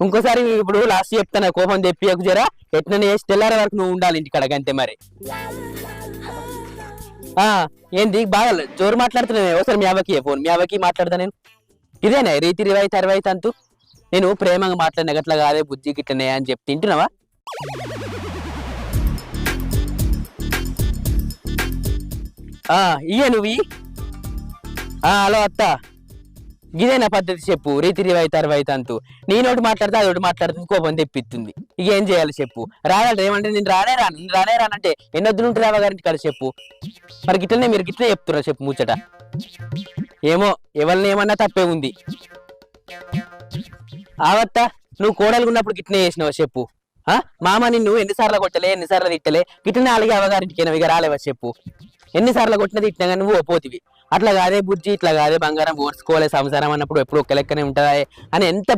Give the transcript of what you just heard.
ఇంకోసారి ఇప్పుడు లాస్ట్ చెప్తాను కోపం తెప్పియకు జరా. ఎట్లా చేసి తెల్లారే వరకు నువ్వు ఉండాలి ఇంటికాడ అంతే మరి. ఆ ఏంది బాగా జోరు మాట్లాడుతున్నాను. ఒకసారి మీ అవ్వకి ఫోన్ మీ అవ్వకి మాట్లాడతా నేను. ఇదేనా రీతి రివాయితీ అరవైతే అంతు నేను ప్రేమగా మాట్లాడిన గట్లా కాదే బుజ్జి గిట్లనే అని చెప్పి. తింటున్నావా? ఆ ఇయ్య నువ్వు ఆ హలో అత్త. ఇదేనా పద్ధతి చెప్పు? రీతి రివాయితీ అరవైతే అంతు నీ నోటి మాట్లాడితే అదొకటి మాట్లాడుతుంది కోపం తెప్పిస్తుంది. ఇక ఏం చేయాలి చెప్పు? రాయాలి ఏమంటే నేను రానే రాను. నేను రానే రానంటే ఎన్నొద్దు నుండి రావా గారింటి చెప్పు. మరి గిట్లనే మీరు గిట్లనే చెప్తున్నారు చెప్పు ముచ్చట. ఏమో ఎవరిని ఏమన్నా తప్పే ఉంది. ఆవత్త నువ్వు కోడలు ఉన్నప్పుడు గిట్లనే చేసినావా చెప్పు? ఆ? మామ నిన్ను ఎన్నిసార్లు కొట్టలే ఎన్నిసార్లు తిట్టలే గిట్లనే అలాగే అవగారింటికి ఇక రాలేవా చెప్పు. ఎన్నిసార్లు కొట్టినది ఇట్లా కానీ నువ్వు పోతివి అట్లా కాదే బుజ్జి ఇట్లా కాదే బంగారం ఓడ్చుకోవాలి సంసారం అన్నప్పుడు ఎప్పుడు ఒక్క లెక్కనే ఉంటుందా అని ఎంత